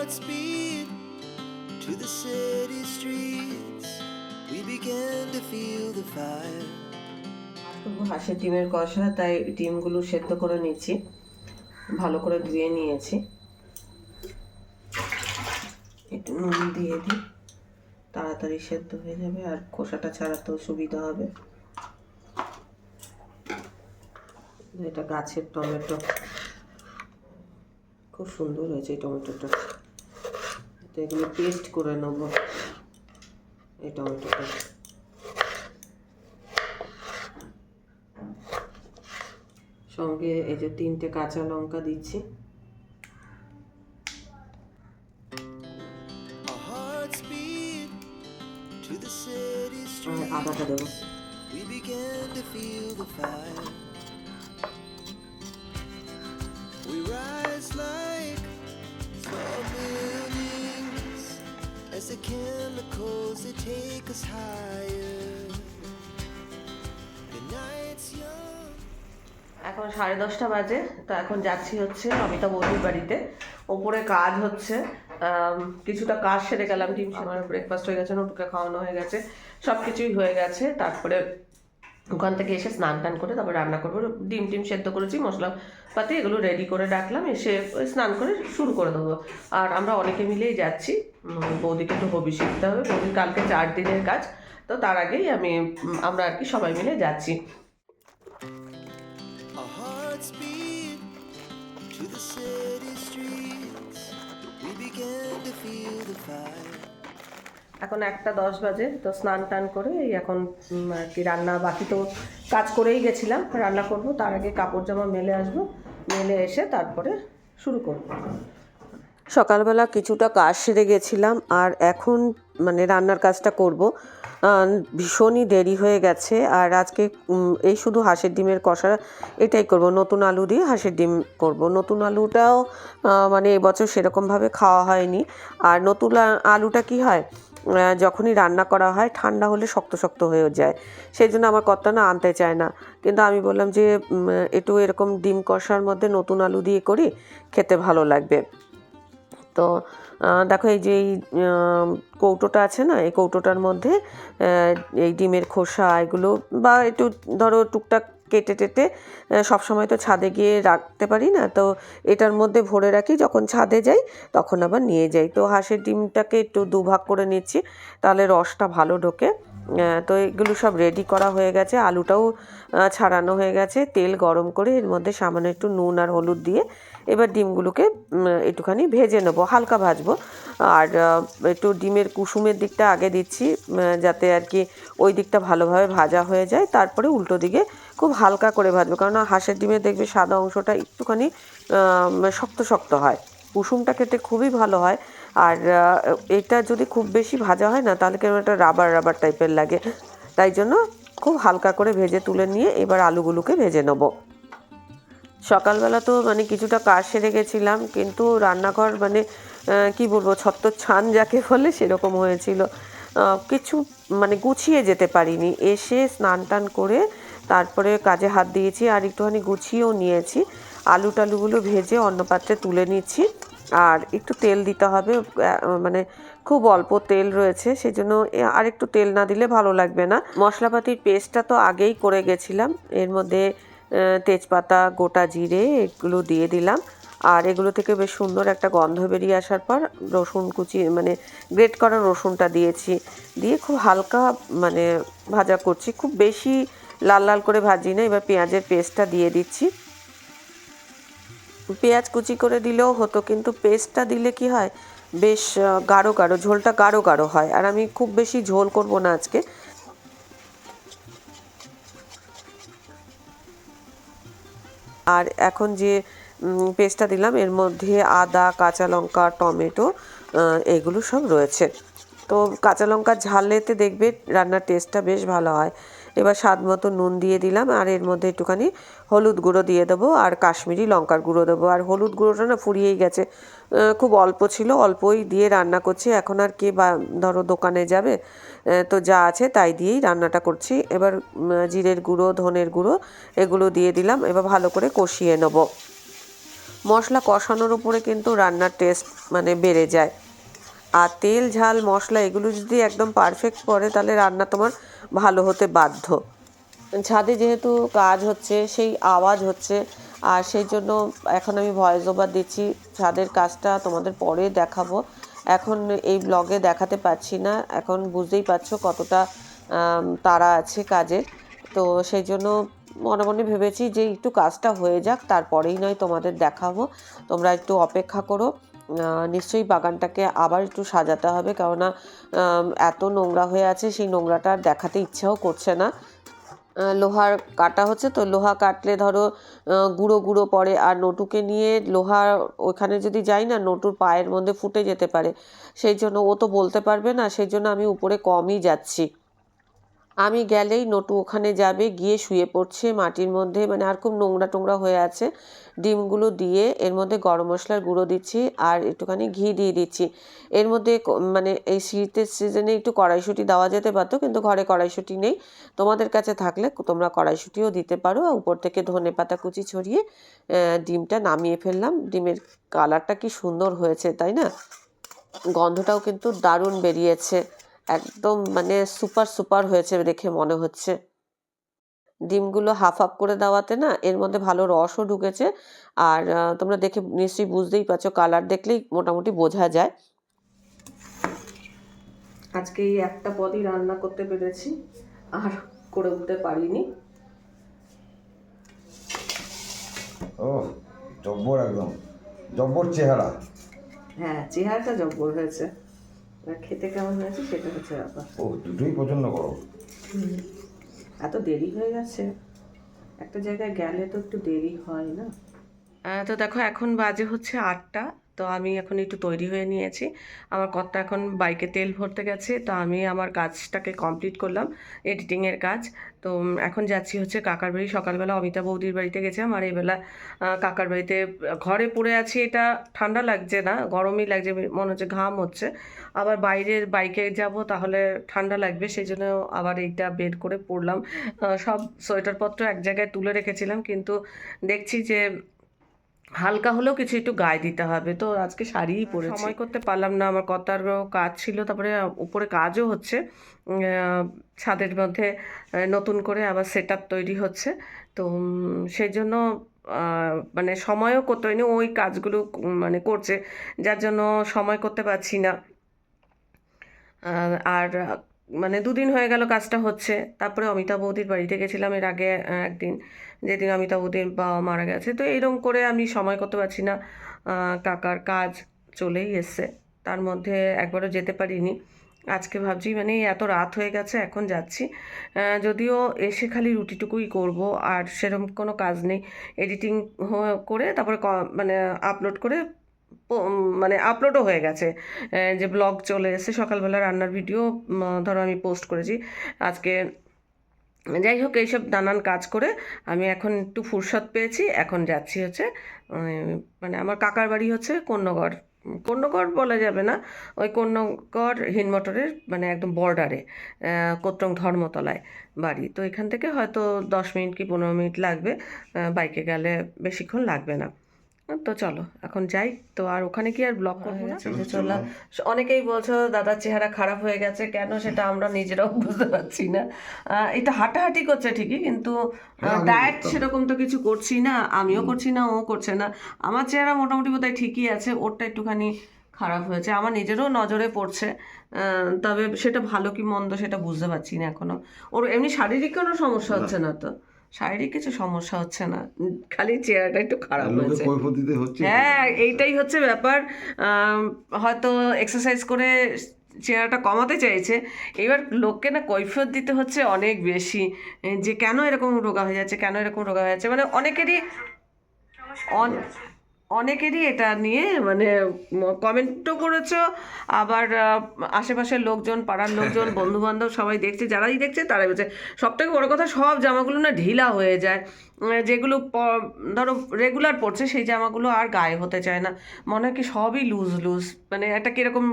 beat to the city streets. We began to feel the fire. হাঁসের ডিমের কষা তাই ডিমগুলো সেদ্ধ করে নিচ্ছি ভালো করে ধুয়ে নিয়েছি। একটু নুন দিয়ে দিই। তাড়াতাড়ি সেদ্ধ হয়ে যাবে, আর খোসাটা ছাড়াতেও সুবিধা হবে। এটা গাছের টমেটো। খুব সুন্দর হয়েছে এই টমেটোটা। তো এগুলো পেস্ট করে নেব। এই টমেটোটা সঙ্গে এই যে তিনটে কাঁচা লঙ্কা দিচ্ছি। Our hearts the chemicals that take us higher. এখন সাড়ে দশটা বাজে, তো এখন যাচ্ছি হচ্ছে অমিতা বৌদির বাড়িতে ওপরে কাজ হচ্ছে কিছুটা কাজ সেরে গেলাম টিম আমার ব্রেকফাস্ট হয়ে গেছে, নটুকে খাওয়ানো হয়ে গেছে সব কিছুই হয়ে গেছে, তারপরে ওখান থেকে এসে স্নান টান করে তারপর রান্না করব ডিম টিম সেদ্ধ করেছি, মশলা পাতি এগুলো রেডি করে রাখলাম, এসে স্নান করে শুরু করে দেবো আর আমরা অনেকে মিলেই যাচ্ছি বৌদিকে একটু হবি শিখতে হবে, বৌদির কালকে চার দিনের কাজ, তো তার আগেই আমি আমরা আর কি সবাই মিলে যাচ্ছি to the city streets. We began to feel the fire. এখন একটা দশ বাজে, তো স্নান টান করে এই এখন আর কি রান্না, বাকি তো কাজ করেই গেছিলাম, রান্না করব, তার আগে কাপড় জামা মেলে আসব, মেলে এসে তারপরে শুরু করব। সকালবেলা কিছুটা কাজ সেরে গেছিলাম, আর এখন মানে রান্নার কাজটা করব। ভীষণই দেরি হয়ে গেছে, আর আজকে এই শুধু হাঁসের ডিমের কষা এটাই করব, নতুন আলু দিয়ে হাঁসের ডিম করব। নতুন আলুটাও মানে এবছর সেরকমভাবে খাওয়া হয়নি, আর নতুন আলুটা কি হয় যখনই রান্না করা হয়, ঠান্ডা হলে শক্ত শক্ত হয়ে যায়। সেই জন্য আমার কর্তা না আনতে চায় না। কিন্তু আমি বললাম যে একটু এরকম ডিম কষার মধ্যে নতুন আলু দিয়ে করি, খেতে ভালো লাগবে। তো দেখো এই যে এই কৌটোটা আছে না, এই কৌটোটার মধ্যে এই ডিমের খোসা, এগুলো বা একটু ধরো টুকটাক কেটে টেটে সবসময় তো ছাদে গিয়ে রাখতে পারি না। তো এটার মধ্যে ভরে রাখি, যখন ছাদে যাই তখন আবার নিয়ে যাই। তো হাঁসের ডিমটাকে একটু দুভাগ করে নিচ্ছি, তাহলে রসটা ভালো ঢোকে। তো এগুলো সব রেডি করা হয়ে গেছে, আলুটাও ছাড়ানো হয়ে গেছে। তেল গরম করে এর মধ্যে সামান্য একটু নুন আর হলুদ দিয়ে এবার ডিমগুলোকে একটুখানি ভেজে নেব, হালকা ভাজবো। আর একটু ডিমের কুসুমের দিকটা আগে দিচ্ছি যাতে আর কি ওই দিকটা ভালোভাবে ভাজা হয়ে যায়। তারপরে উল্টো দিকে খুব হালকা করে ভাজবো, কারণ হাঁসের ডিমে দেখবে সাদা অংশটা একটুখানি শক্ত শক্ত হয়। কুসুমটা খেতে খুবই ভালো হয়। আর এটা যদি খুব বেশি ভাজা হয় না, তাহলে কেমন একটা রাবার রাবার টাইপের লাগে। তাই জন্য খুব হালকা করে ভেজে তুলে নিয়ে এবার আলুগুলোকে ভেজে নেব। সকালবেলা তো মানে কিছুটা কাজ সেরে গেছিলাম কিন্তু রান্নাঘর মানে কি বলব ছত্তর ছান যাকে বলে সেরকম হয়েছিল। কিছু মানে গুছিয়ে যেতে পারিনি। এসে স্নান টান করে তারপরে কাজে হাত দিয়েছি আর একটুখানি গুছিয়েও নিয়েছি। আলু টালুগুলো ভেজে অন্য পাত্রে তুলে নিচ্ছি। আর একটু তেল দিতে হবে মানে খুব অল্প তেল রয়েছে, সেজন্য এ- আর একটু তেল না দিলে ভালো লাগবে না। মশলাপাতির পেস্টটা তো আগেই করে গেছিলাম। এর মধ্যে তেজপাতা, গোটা জিরে এগুলো দিয়ে দিলাম। আর এগুলো থেকে বেশ সুন্দর একটা গন্ধ বেরিয়ে আসার পর রসুন কুচি মানে গ্রেট করা রসুনটা দিয়েছি। দিয়ে খুব হালকা মানে ভাজা করছি। খুব বেশি লাল লাল করে ভাজি না, এবার পেঁয়াজের পেস্টটা দিয়ে দিচ্ছি। পেঁয়াজ কুচি করে দিলেও হতো, কিন্তু পেস্টটা দিলে কি হয়, বেশ গাঢ় গাঢ়, ঝোলটা গাঢ় গাঢ় হয়। আর আমি খুব বেশি ঝোল করব না আজকে। আর এখন যে পেস্টটা দিলাম, এর মধ্যে আদা, কাঁচা লঙ্কা, টমেটো এগুলো সব রয়েছে। তো কাঁচা লঙ্কা ঝালেতে দেখবে রান্নার টেস্টটা বেশ ভালো হয়। এবার স্বাদ মতো নুন দিয়ে দিলাম, আর এর মধ্যে একটুখানি হলুদ গুঁড়ো দিয়ে দেবো, আর কাশ্মীরি লঙ্কার গুঁড়ো দেবো। আর হলুদ গুঁড়োটা না ফুরিয়েই গেছে। খুব অল্প ছিল, অল্পই দিয়ে রান্না করছি। এখন আর কে বা, ধরো দোকানে যাবে তো যা আছে তাই দিয়েই রান্নাটা করছি। এবার জিরের গুঁড়ো, ধনের গুঁড়ো, এগুলো দিয়ে দিলাম। এবার ভালো করে কষিয়ে নেব। মশলা কষানোর উপরে কিন্তু রান্নার টেস্ট মানে বেড়ে যায়। আর তেল, ঝাল, মশলা, এগুলো যদি একদম পারফেক্ট পড়ে তাহলে রান্না তোমার ভালো হতে বাধ্য। ছাদে যেহেতু কাজ হচ্ছে, সেই আওয়াজ হচ্ছে, আর সেই জন্য এখন আমি ভয়েস ওভার দিচ্ছি। ছাদের কাজটা তোমাদের পরে দেখাবো। এখন এই ব্লগে দেখাতে পারছি না। এখন বুঝতেই পারছ কতটা তারা আছে কাজের তো সেই জন্য মনে মনে ভেবেছি যে একটু কাজটা হয়ে যাক, তারপরেই নয় তোমাদের দেখাবো। তোমরা একটু অপেক্ষা করো। নিশ্চয়ই বাগানটাকে আবার একটু সাজাতে হবে কেননা এত নোংরা হয়ে আছে, সেই নোংরাটা আর দেখাতে ইচ্ছাও করছে না। লোহার কাটা হচ্ছে তো, লোহা কাটলে ধরো গুঁড়ো গুঁড়ো পড়ে, আর নটুকে নিয়ে লোহা ওখানে যদি যাই না, নটুর পায়ের মধ্যে ফুটে যেতে পারে। সেই জন্য ও তো বলতে পারবে না, সেই জন্য আমি উপরে কমই যাচ্ছি। আমি গেলেই নটু ওখানে যাবে, গিয়ে শুয়ে পড়ছে মাটির মধ্যে মানে আর খুব নোংরা টোংরা হয়ে আছে। ডিমগুলো দিয়ে এর মধ্যে গরম মশলার গুঁড়ো দিচ্ছি আর একটুখানি ঘি দিয়ে দিচ্ছি। এর মধ্যে মানে এই শীতের সিজনে একটু কড়াইশুঁটি দেওয়া যেতে পারতো, কিন্তু ঘরে কড়াইশুঁটি নেই। তোমাদের কাছে থাকলে তোমরা কড়াইশুঁটিও দিতে পারো উপর থেকে ধনে পাতা কুচি ছড়িয়ে ডিমটা নামিয়ে ফেললাম। ডিমের কালারটা কি সুন্দর হয়েছে, তাই না? গন্ধটাও কিন্তু দারুণ বেরিয়েছে। একদম মানে সুপার সুপার হয়েছে দেখে মনে হচ্ছে। ডিমগুলো হাফ হাফ করে দেওয়াতে না এর মধ্যে ভালো রসও ঢুকেছে। আর তোমরা দেখে নিশ্চয়ই বুঝতেই পারছ কালার দেখলেই মোটামুটি বোঝা যায়। আজকে এই একটা পদই রান্না করতে পেরেছি আর করে উঠতে পারিনি। ও জব্বর একদম। জব্বর চেহারা। হ্যাঁ চেহারাটা জব্বর হয়েছে। আর খেতে কেমন হয়েছে সেটা হচ্ছে ব্যাপার। ও দুটোই পছন্দ করো এত দেরি হয়ে গেছে। একটা জায়গায় গেলে তো একটু দেরি হয় না। তো দেখো এখন বাজে হচ্ছে আটটা। তো আমি এখন একটু তৈরি হয়ে নিয়েছি। আমার কর্তা এখন বাইকে তেল ভরতে গেছে তো আমি আমার কাজটাকে কমপ্লিট করলাম এডিটিংয়ের কাজ। তো এখন যাচ্ছি হচ্ছে কাকার বাড়ি। সকালবেলা অমিতা বৌদির বাড়িতে গেছিলাম আর এইবেলা কাকার বাড়িতে ঘরে পড়ে আছি। এটা ঠান্ডা লাগছে না গরমই লাগছে মনে হচ্ছে ঘাম হচ্ছে। আবার বাইরের বাইকে যাব তাহলে ঠান্ডা লাগবে সেই জন্য আবার এইটা বের করে পরলাম আহ, সব সোয়েটারপত্র এক জায়গায় তুলে রেখেছিলাম কিন্তু দেখছি যে হালকা হলেও কিছু একটু গায়ে দিতে হবে। তো আজকে শাড়িই পরেছি। সময় করতে পারলাম না। আমার কতারও কাজ ছিল তারপরে উপরে কাজও হচ্ছে। ছাদের মধ্যে নতুন করে আবার সেট আপ তৈরি হচ্ছে। তো সেই জন্য মানে সময়ও করতে হয়নি। ওই কাজগুলো মানে করছে। যার জন্য সময় করতে পারছি না। আর মানে দুদিন হয়ে গেল কাজটা হচ্ছে। তারপরে অমিতা বৌদির বাড়িতে গেছিলাম এর আগে একদিন। যেদিন অমিতা বৌদির বাবা মারা গেছে। তো এরকম করে আমি সময় করতে পারছি না। কাকার কাজ চলেই এসছে। তার মধ্যে একবারও যেতে পারিনি। আজকে ভাবছি মানে এত রাত হয়ে গেছে, এখন যাচ্ছি। যদিও এসে খালি রুটিটুকুই করব, আর সেরকম কোনো কাজ নেই। এডিটিং করে তারপরে মানে আপলোড করে মানে আপলোডও হয়ে গেছে। যে ব্লগ চলে এসেছে, সকালবেলা রান্নার ভিডিও ধরো আমি পোস্ট করেছি। আজকে যাই হোক, এইসব নানান কাজ করে আমি এখন একটু ফুরসত পেয়েছি। এখন যাচ্ছি হচ্ছে মানে আমার কাকার বাড়ি হচ্ছে কন্যগড় কন্যগড় বলা যাবে না, ওই কন্যগড় হিনমটরের মানে একদম বর্ডারে কোত্রং ধর্মতলায় বাড়ি। তো এখান থেকে হয়তো দশ মিনিট কি পনেরো মিনিট লাগবে বাইকে গেলে বেশিক্ষণ লাগবে না। তো চলো এখন যাই। তো আর ওখানে কি আর ব্লক করব না? যে চলো অনেকেই বলছো দাদার চেহারা খারাপ হয়ে গেছে কেন সেটা আমরা নিজেরাও বুঝতে পারছি না। এটা হাঁটাহাঁটি করছে ঠিকই কিন্তু হ্যাঁ, ডায়েট সেরকম তো কিছু করছি না আমিও করছি না ও করছে না। আমার চেহারা মোটামুটি বোধহয় ঠিকই আছে ওরটা একটুখানি খারাপ হয়েছে। আমার নিজেরও নজরে পড়ছে তবে সেটা ভালো কি মন্দ সেটা বুঝতে পারছি না এখনও। ওর এমনি শারীরিক কোনো সমস্যা হচ্ছে না তো? শারীরিক কিছু সমস্যা হচ্ছে না। খালি চেহারাটা একটু খারাপ লোকে হয়েছে। হচ্ছে। হ্যাঁ এইটাই হচ্ছে ব্যাপার। হয়তো এক্সারসাইজ করে চেহারাটা কমাতে চাইছে। এবার লোককে না কৈফিয়ত দিতে হচ্ছে অনেক বেশি। যে কেন এরকম রোগা হয়ে যাচ্ছে কেন এরকম রোগা হয়ে যাচ্ছে? মানে অনেকেরই অন- অনেকেরই এটা নিয়ে মানে কমেন্টও করেছ। আবার আশেপাশের লোকজন পাড়ার লোকজন বন্ধু বান্ধব সবাই দেখছে যারাই দেখছে তারাই বলছে সব থেকে বড়ো কথা সব জামাগুলো না ঢিলা হয়ে যায়। যেগুলো প- ধরো রেগুলার পড়ছে সেই জামাগুলো আর গায়ে হতে চায় না। মনে হয় কি সবই লুজ লুজ মানে একটা কীরকম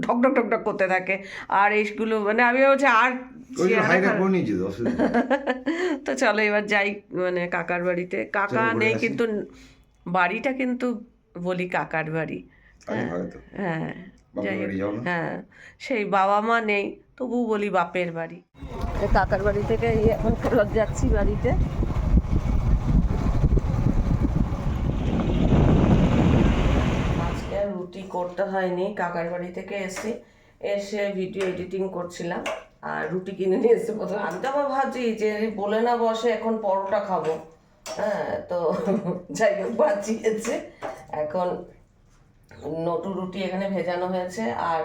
ঢক ঢক ঢক ঢকঢক করতে থাকে। আর এইগুলো মানে আমি হচ্ছে আর। তো চলো এবার যাই মানে কাকার বাড়িতে। কাকা নেই কিন্তু বাড়িটা কিন্তু বলি কাকার বাড়ি। হ্যাঁ না? হ্যাঁ সেই বাবা মা নেই তবু বলি বাপের বাড়ি। কাকার বাড়ি থেকে এখন ফেরত যাচ্ছি বাড়িতে। আজকে আর রুটি করতে হয়নি কাকার বাড়ি থেকে এসে এসে ভিডিও এডিটিং করছিলাম আর রুটি কিনে নিয়ে এসে প্রথমে। আমি তো আবার ভাবছি যে বলে না বসে এখন পরোটা খাব। হ্যাঁ তো যাই হোক বাঁচিয়েছে এখন নটু রুটি এখানে ভেজানো হয়েছে, আর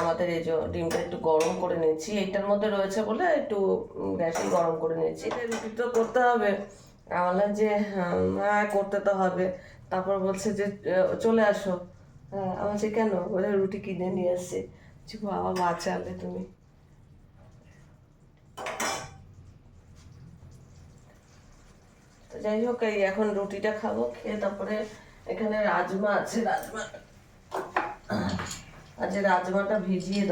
আমাদের এই যে ডিমটা একটু গরম করে নিচ্ছি এইটার মধ্যে রয়েছে বলে একটু গ্যাসে গরম করে নিচ্ছি এটা রুটি তো করতে হবে। আমি যে হ্যাঁ করতে তো হবে। তারপর বলছে যে চলে আসো। হ্যাঁ আমার কেন? বলে রুটি কিনে নিয়ে এসছে যে বাবা, বাঁচালে তুমি। তো যাই হোক, এই এখন রুটিটা খাব, খেয়ে তারপরে এখানে রাজমা আছে, রাজমা। রাজমাটা ভিজিয়ে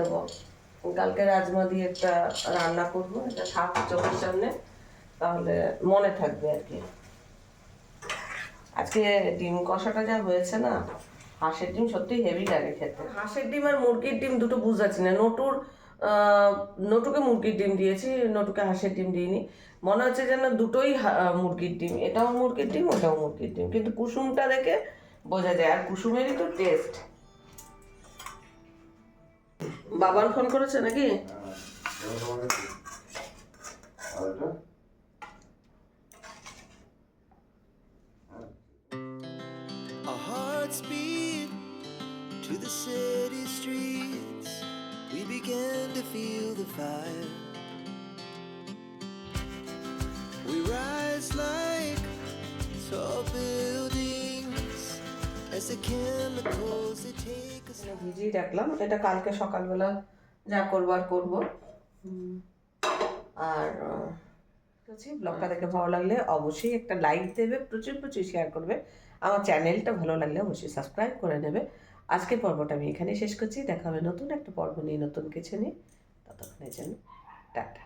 কালকে রাজমা দিয়ে একটা রান্না করব, এটা থাক চোখের সামনে, তাহলে মনে থাকবে আর কি। আজকে ডিম কষাটা যা হয়েছে না, হাঁসের ডিম সত্যি হেভি লাগে খেতে। হাঁসের ডিম আর মুরগির ডিম দুটো বুঝাচ্ছি না। নটুর নটুকে মুরগির ডিম দিয়েছি, নটুকে হাঁসের ডিম দিইনি। মনে হচ্ছে যেন দুটোই মুরগির ডিম। এটাও মুরগির ডিম, ওটাও মুরগির ডিম। কিন্তু কুসুমটা দেখে বোঝা যায়, আর কুসুমেরই তো টেস্ট বাবার ফোন করেছে নাকি? ভিজিয়ে রাখলাম। এটা কালকে সকালবেলা যা করব আর আহ, হচ্ছে ব্লগটা দেখে ভালো লাগলে অবশ্যই একটা লাইক দেবে প্রচুর প্রচুর শেয়ার করবে। আমার চ্যানেলটা ভালো লাগলে অবশ্যই সাবস্ক্রাইব করে নেবে। আজকের পর্বটা আমি এখানেই শেষ করছি। দেখা হবে নতুন একটা পর্ব নিয়ে নতুন কিছু নিয়ে। ততক্ষণের জন্য টাটা।